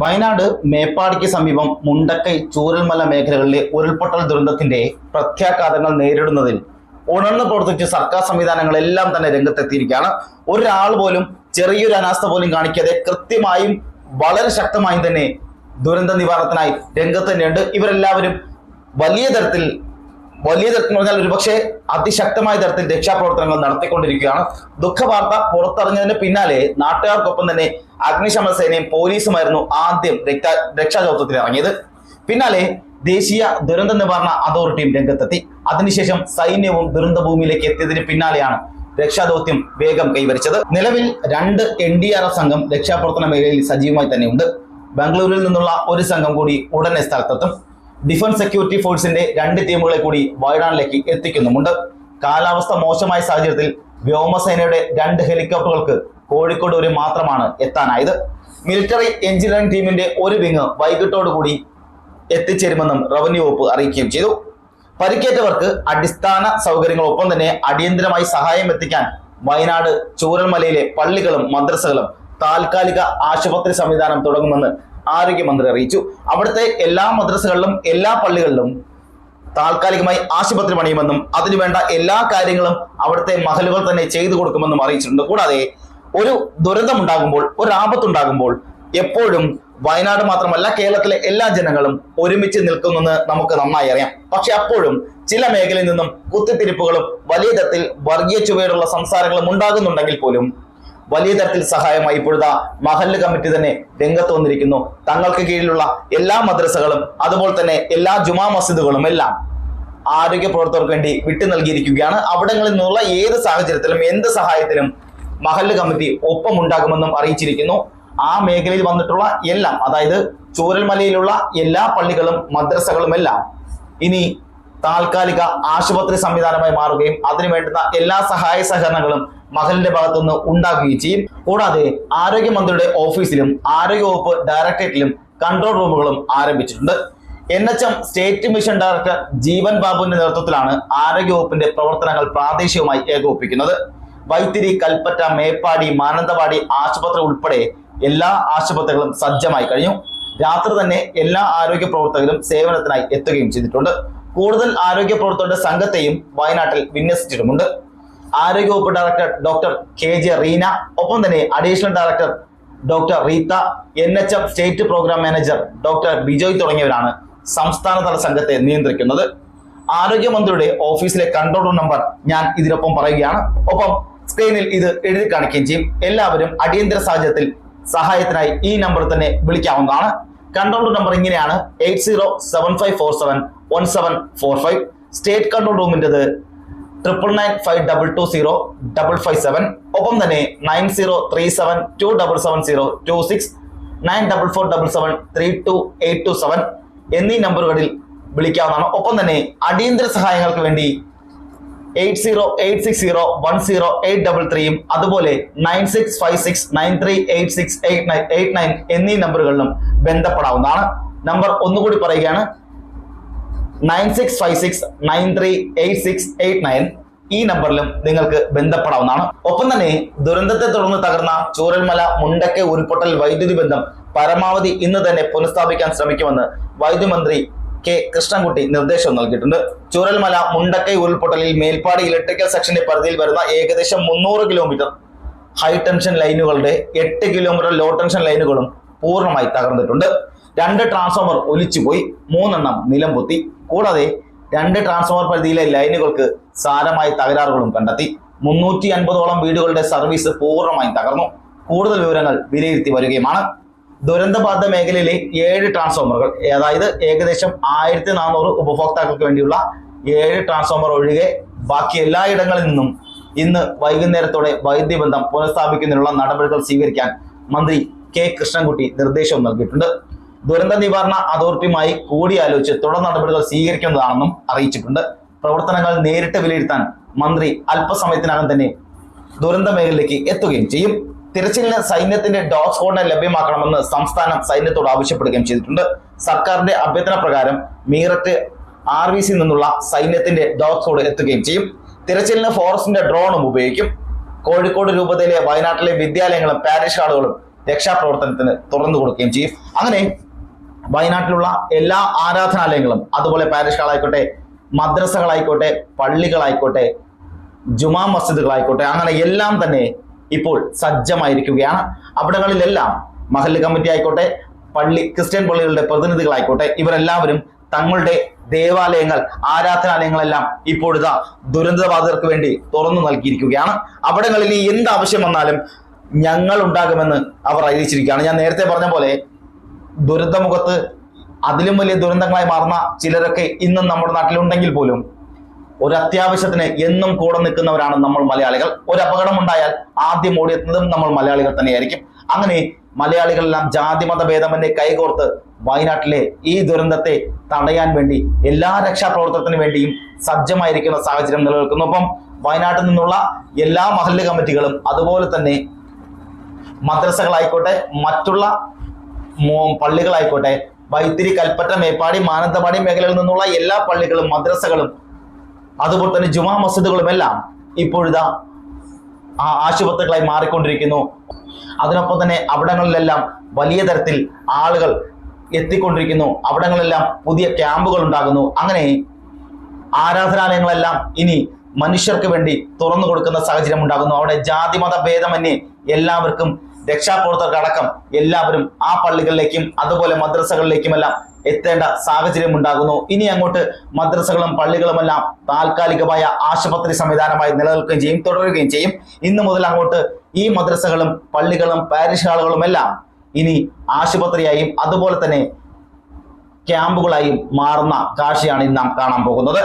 വയനാട് മേപ്പാടിക്ക് സമീപം മുണ്ടക്കൈ ചൂരൽമല മേഖലകളിലെ ഉരുൾപൊട്ടൽ ദുരന്തത്തിന്റെ പ്രത്യാഘാതങ്ങൾ നേരിടുന്നതിൽ ഉണർന്ന് പ്രവർത്തിച്ച് സർക്കാർ സംവിധാനങ്ങളെല്ലാം തന്നെ രംഗത്തെത്തിയിരിക്കുകയാണ്. ഒരാൾ പോലും ചെറിയൊരു അനാസ്ഥ പോലും കാണിക്കാതെ കൃത്യമായും വളരെ ശക്തമായും തന്നെ ദുരന്ത നിവാരണത്തിനായി രംഗത്ത് തന്നെയുണ്ട്. ഇവരെല്ലാവരും വലിയ തരത്തിൽ വലിയ തരത്തിൽ പറഞ്ഞാൽ ഒരുപക്ഷെ അതിശക്തമായ തരത്തിൽ രക്ഷാപ്രവർത്തനങ്ങൾ നടത്തിക്കൊണ്ടിരിക്കുകയാണ്. ദുഃഖവാർത്ത പുറത്തറിഞ്ഞതിന് പിന്നാലെ നാട്ടുകാർക്കൊപ്പം തന്നെ അഗ്നിശമന സേനയും പോലീസുമായിരുന്നു ആദ്യം രക്ഷാ രക്ഷാദൗത്യത്തിൽ ഇറങ്ങിയത്. പിന്നാലെ ദേശീയ ദുരന്ത നിവാരണ അതോറിറ്റിയും രംഗത്തെത്തി. അതിനുശേഷം സൈന്യവും ദുരന്ത ഭൂമിയിലേക്ക് എത്തിയതിന് പിന്നാലെയാണ് രക്ഷാദൗത്യം വേഗം കൈവരിച്ചത്. നിലവിൽ രണ്ട് എൻ ഡി ആർ എഫ് സംഘം രക്ഷാപ്രവർത്തന മേഖലയിൽ സജീവമായി തന്നെയുണ്ട്. ബംഗളൂരുവിൽ നിന്നുള്ള ഒരു സംഘം കൂടി ഉടനെ സ്ഥലത്തെത്തും. ഡിഫൻസ് സെക്യൂരിറ്റി ഫോഴ്സിന്റെ രണ്ട് ടീമുകളെ കൂടി വയനാട്ടിലേക്ക് എത്തിക്കുന്നുമുണ്ട്. കാലാവസ്ഥ മോശമായ സാഹചര്യത്തിൽ വ്യോമസേനയുടെ രണ്ട് ഹെലികോപ്റ്ററുകൾക്ക് കോഴിക്കോട് വരെ മാത്രമാണ് എത്താനായത്. മിലിറ്ററി എഞ്ചിനീയറിംഗ് ടീമിന്റെ ഒരു വിങ് വൈകിട്ടോടുകൂടി എത്തിച്ചേരുമെന്നും റവന്യൂ വകുപ്പ് അറിയിക്കുകയും ചെയ്തു. പരിക്കേറ്റവർക്ക് അടിസ്ഥാന സൗകര്യങ്ങളൊപ്പം തന്നെ അടിയന്തരമായി സഹായം എത്തിക്കാൻ വയനാട് ചൂരൽമലയിലെ പള്ളികളും മദ്രസകളും താൽക്കാലിക ആശുപത്രി സംവിധാനം തുടങ്ങുമെന്ന് ആരോഗ്യമന്ത്രി അറിയിച്ചു. അവിടുത്തെ എല്ലാ മദ്രസകളിലും എല്ലാ പള്ളികളിലും താൽക്കാലികമായി ആശുപത്രി പണിയുമെന്നും അതിനുവേണ്ട എല്ലാ കാര്യങ്ങളും അവിടുത്തെ മഹലുകൾ തന്നെ ചെയ്തു കൊടുക്കുമെന്നും അറിയിച്ചിട്ടുണ്ട്. കൂടാതെ ഒരു ദുരന്തമുണ്ടാകുമ്പോൾ ഒരു ആപത്തുണ്ടാകുമ്പോൾ എപ്പോഴും വയനാട് മാത്രമല്ല കേരളത്തിലെ എല്ലാ ജനങ്ങളും ഒരുമിച്ച് നിൽക്കുന്നെന്ന് നമുക്ക് നന്നായി അറിയാം. പക്ഷെ അപ്പോഴും ചില മേഖലയിൽ നിന്നും കുത്തിത്തിരിപ്പുകളും വലിയ തരത്തിൽ വർഗീയ ചുവയുള്ള സംസാരങ്ങളും ഉണ്ടാകുന്നുണ്ടെങ്കിൽ പോലും വലിയ തരത്തിൽ സഹായമായി ഇപ്പോഴത്തെ മഹല്ല് കമ്മിറ്റി തന്നെ രംഗത്ത് വന്നിരിക്കുന്നു. തങ്ങൾക്ക് കീഴിലുള്ള എല്ലാ മദ്രസകളും അതുപോലെ തന്നെ എല്ലാ ജുമാ മസ്ജിദുകളും എല്ലാം ആരോഗ്യ പ്രവർത്തകർക്ക് വേണ്ടി വിട്ടു നൽകിയിരിക്കുകയാണ്. അവിടങ്ങളിൽ നിന്നുള്ള ഏത് സാഹചര്യത്തിലും എന്ത് സഹായത്തിനും മഹല്ല് കമ്മിറ്റി ഒപ്പമുണ്ടാകുമെന്നും അറിയിച്ചിരിക്കുന്നു. ആ മേഖലയിൽ വന്നിട്ടുള്ള എല്ലാം അതായത് ചൂരൽമലയിലുള്ള എല്ലാ പള്ളികളും മദ്രസകളും എല്ലാം ഇനി താൽക്കാലിക ആശുപത്രി സംവിധാനമായി മാറുകയും അതിനു വേണ്ടുന്ന എല്ലാ സഹായ സഹകരണങ്ങളും മഹലിന്റെ ഭാഗത്തുനിന്ന് ഉണ്ടാകുകയും ചെയ്യും. കൂടാതെ ആരോഗ്യമന്ത്രിയുടെ ഓഫീസിലും ആരോഗ്യവകുപ്പ് ഡയറക്ടറേറ്റിലും കൺട്രോൾ റൂമുകളും ആരംഭിച്ചിട്ടുണ്ട്. N H M state mission director Jeevan ബാബുവിന്റെ നേതൃത്വത്തിലാണ് ആരോഗ്യവകുപ്പിന്റെ പ്രവർത്തനങ്ങൾ പ്രാദേശികമായി ഏകോപിപ്പിക്കുന്നത്. വൈത്തിരി കൽപ്പറ്റ മേപ്പാടി മാനന്തവാടി ആശുപത്രി ഉൾപ്പെടെ എല്ലാ ആശുപത്രികളും സജ്ജമായി കഴിഞ്ഞു. രാത്രി തന്നെ എല്ലാ ആരോഗ്യ പ്രവർത്തകരും സേവനത്തിനായി എത്തുകയും ചെയ്തിട്ടുണ്ട്. കൂടുതൽ ആരോഗ്യ പ്രവർത്തകരുടെ സംഘത്തെയും വയനാട്ടിൽ വിന്യസിച്ചിട്ടുമുണ്ട്. ആരോഗ്യവകുപ്പ് director doctor K J Reena ഒപ്പം തന്നെ additional director doctor Reetha N H F state programme manager doctor Bijoy തുടങ്ങിയവരാണ് സംസ്ഥാനതല സംഘത്തെ നിയന്ത്രിക്കുന്നത്. ആരോഗ്യമന്ത്രിയുടെ ഓഫീസിലെ കൺട്രോൾ റൂം നമ്പർ ഞാൻ ഇതിനൊപ്പം പറയുകയാണ്. ഒപ്പം സ്ക്രീനിൽ ഇത് എഴുതി കാണിക്കുകയും ചെയ്യും. എല്ലാവരും അടിയന്തര സാഹചര്യത്തിൽ സഹായത്തിനായി ഈ നമ്പർ തന്നെ വിളിക്കാവുന്നതാണ്. കൺട്രോൾ നമ്പർ ഇങ്ങനെയാണ്. Eight zero seven five four seven one seven four five. State control റൂമിന്റെത് triple nine five double two zero double five seven. ഒപ്പം തന്നെ nine zero three seven two double seven zero two six. Nine double four double seven three two eight two seven എന്നീ നമ്പറുകളിൽ വിളിക്കാവുന്നതാണ്. ഒപ്പം തന്നെ അടിയന്തര സഹായങ്ങൾക്ക് വേണ്ടി eight zero eight six zero one zero eight double ത്രീയും അതുപോലെ nine six five six nine three eight six eight nine eight nine എന്നീ നമ്പറുകളിലും ബന്ധപ്പെടാവുന്നതാണ്. നമ്പർ ഒന്നുകൂടി പറയുകയാണ്. Nine six five six nine three eight six eight nine ഈ നമ്പറിലും നിങ്ങൾക്ക് ബന്ധപ്പെടാവുന്നതാണ്. ഒപ്പം തന്നെ ദുരന്തത്തെ തുടർന്ന് തകർന്ന ചൂരൽമല മുണ്ടക്കെ ഉരുൾപൊട്ടൽ വൈദ്യുതി ബന്ധം പരമാവധി ഇന്ന് തന്നെ പുനഃസ്ഥാപിക്കാൻ ശ്രമിക്കുമെന്ന് വൈദ്യുതി മന്ത്രി കെ കൃഷ്ണൻകുട്ടി നിർദ്ദേശം നൽകിയിട്ടുണ്ട്. ചൂരൽമല മുണ്ടക്കൈ ഉരുൾപൊട്ടലിൽ മേൽപ്പാടി ഇലക്ട്രിക്കൽ സെക്ഷന്റെ പരിധിയിൽ വരുന്ന ഏകദേശം മുന്നൂറ് കിലോമീറ്റർ ഹൈ ടെൻഷൻ ലൈനുകളുടെ എട്ട് കിലോമീറ്റർ ലോ ടെൻഷൻ ലൈനുകളും പൂർണമായി തകർന്നിട്ടുണ്ട്. രണ്ട് ട്രാൻസ്ഫോമർ ഒലിച്ചുപോയി മൂന്നെണ്ണം നിലംപൊത്തി കൂടാതെ രണ്ട് ട്രാൻസ്ഫോമർ പരിധിയിലെ ലൈനുകൾക്ക് സാരമായ തകരാറുകളും കണ്ടെത്തി. മുന്നൂറ്റി അൻപതോളം വീടുകളുടെ സർവീസ് പൂർണമായും തകർന്നു. കൂടുതൽ വിവരങ്ങൾ വിലയിരുത്തി വരികയുമാണ്. ദുരന്തബാധിത മേഖലയിലെ ഏഴ് ട്രാൻസ്ഫോമറുകൾ അതായത് ഏകദേശം ആയിരത്തി നാനൂറ് ഉപഭോക്താക്കൾക്ക് വേണ്ടിയുള്ള ഏഴ് ട്രാൻസ്ഫോമർ ഒഴികെ ബാക്കി എല്ലായിടങ്ങളിൽ നിന്നും ഇന്ന് വൈകുന്നേരത്തോടെ വൈദ്യുതി ബന്ധം പുനഃസ്ഥാപിക്കുന്നതിനുള്ള നടപടികൾ സ്വീകരിക്കാൻ മന്ത്രി കെ കൃഷ്ണൻകുട്ടി നിർദ്ദേശവും നൽകിയിട്ടുണ്ട്. ദുരന്ത നിവാരണ അതോറിറ്റിയുമായി കൂടിയാലോചിച്ച് തുടർ നടപടികൾ സ്വീകരിക്കുന്നതാണെന്നും അറിയിച്ചിട്ടുണ്ട്. പ്രവർത്തനങ്ങൾ നേരിട്ട് വിലയിരുത്താൻ മന്ത്രി അല്പസമയത്തിനകം തന്നെ ദുരന്ത മേഖലയിലേക്ക് എത്തുകയും ചെയ്യും. തിരച്ചിലിന് സൈന്യത്തിന്റെ ഡോഗ് സ്ക്വാഡിനെ ലഭ്യമാക്കണമെന്ന് സംസ്ഥാനം സൈന്യത്തോട് ആവശ്യപ്പെടുകയും ചെയ്തിട്ടുണ്ട്. സർക്കാരിന്റെ അഭ്യർത്ഥന പ്രകാരം മീററ്റ് ആർ വി സി നിന്നുള്ള സൈന്യത്തിന്റെ ഡോഗ് സ്ക്വാഡ് എത്തുകയും ചെയ്യും. തിരച്ചിലിന് ഫോറസ്റ്റിന്റെ ഡ്രോണും ഉപയോഗിക്കും. കോഴിക്കോട് രൂപതയിലെ വയനാട്ടിലെ വിദ്യാലയങ്ങളും പാരിഷ് ഹാളുകളും രക്ഷാപ്രവർത്തനത്തിന് തുറന്നു കൊടുക്കുകയും ചെയ്യും. അങ്ങനെ വയനാട്ടിലുള്ള എല്ലാ ആരാധനാലയങ്ങളും അതുപോലെ പാരിഷ് ഹാളായിക്കോട്ടെ മദ്രസകളായിക്കോട്ടെ പള്ളികളായിക്കോട്ടെ ജുമാ മസ്ജിദുകളായിക്കോട്ടെ അങ്ങനെ എല്ലാം തന്നെ ഇപ്പോൾ സജ്ജമായിരിക്കുകയാണ്. അവിടങ്ങളിലെല്ലാം മഹല്ല് കമ്മിറ്റി ആയിക്കോട്ടെ പള്ളി ക്രിസ്ത്യൻ പള്ളികളുടെ പ്രതിനിധികളായിക്കോട്ടെ ഇവരെല്ലാവരും തങ്ങളുടെ ദേവാലയങ്ങൾ ആരാധനാലയങ്ങളെല്ലാം ഇപ്പോഴത്തെ ദുരന്തബാധിതർക്ക് വേണ്ടി തുറന്നു നൽകിയിരിക്കുകയാണ്. അവിടങ്ങളിൽ എന്ത് ആവശ്യം വന്നാലും ഞങ്ങൾ ഉണ്ടാകുമെന്ന് അവർ അറിയിച്ചിരിക്കുകയാണ്. ഞാൻ നേരത്തെ പറഞ്ഞ പോലെ ദുരന്തമുഖത്ത് അതിലും വലിയ ദുരന്തങ്ങളായി മാറുന്ന ചിലരൊക്കെ ഇന്നും നമ്മുടെ നാട്ടിലുണ്ടെങ്കിൽ പോലും ഒരു അത്യാവശ്യത്തിന് എന്നും കൂടെ നിൽക്കുന്നവരാണ് നമ്മൾ മലയാളികൾ. ഒരു അപകടം ഉണ്ടായാൽ ആദ്യം ഓടിയെത്തുന്നതും നമ്മൾ മലയാളികൾ തന്നെയായിരിക്കും. അങ്ങനെ മലയാളികളെല്ലാം ജാതിമത ഭേദമന്റെ കൈകോർത്ത് വയനാട്ടിലെ ഈ ദുരന്തത്തെ തടയാൻ വേണ്ടി എല്ലാ രക്ഷാപ്രവർത്തനത്തിനു വേണ്ടിയും സജ്ജമായിരിക്കുന്ന സാഹചര്യം നിലനിൽക്കുന്നു. അപ്പം വയനാട്ടിൽ നിന്നുള്ള എല്ലാ മഹല്ല് കമ്മിറ്റികളും അതുപോലെ തന്നെ മദ്രസകളായിക്കോട്ടെ മറ്റുള്ള പള്ളികളായിക്കോട്ടെ വൈത്തിരി കൽപ്പറ്റ മേപ്പാടി മാനന്തവാടി മേഖലകളിൽ നിന്നുള്ള എല്ലാ പള്ളികളും മദ്രസകളും അതുപോലെ തന്നെ ജുമാ മസ്ജിദുകളുമെല്ലാം ഇപ്പോഴിതാ ആ ആശുപത്രികളായി മാറിക്കൊണ്ടിരിക്കുന്നു. അതിനൊപ്പം തന്നെ അവിടങ്ങളിലെല്ലാം വലിയ തരത്തിൽ ആളുകൾ എത്തിക്കൊണ്ടിരിക്കുന്നു. അവിടങ്ങളിലെല്ലാം പുതിയ ക്യാമ്പുകൾ ഉണ്ടാകുന്നു അങ്ങനെ ആരാധനാലയങ്ങളെല്ലാം ഇനി മനുഷ്യർക്ക് വേണ്ടി തുറന്നു കൊടുക്കുന്ന സാഹചര്യം ഉണ്ടാകുന്നു. അവിടെ ജാതിമത ഭേദമന്യേ എല്ലാവർക്കും രക്ഷാപ്രവർത്തകർക്കടക്കം എല്ലാവരും ആ പള്ളികളിലേക്കും അതുപോലെ മദ്രസകളിലേക്കുമെല്ലാം എത്തേണ്ട സാഹചര്യം ഉണ്ടാകുന്നു. ഇനി അങ്ങോട്ട് മദ്രസകളും പള്ളികളുമെല്ലാം താൽക്കാലികമായ ആശുപത്രി സംവിധാനമായി നിലനിൽക്കുകയും ചെയ്യും തുടരുകയും ചെയ്യും. ഇന്നു മുതൽ അങ്ങോട്ട് ഈ മദ്രസകളും പള്ളികളും പാരിഷ് ഹാളുകളും എല്ലാം ഇനി ആശുപത്രിയായും അതുപോലെ തന്നെ ക്യാമ്പുകളായും മാറുന്ന കാഴ്ചയാണ് ഇന്ന് നാം കാണാൻ പോകുന്നത്.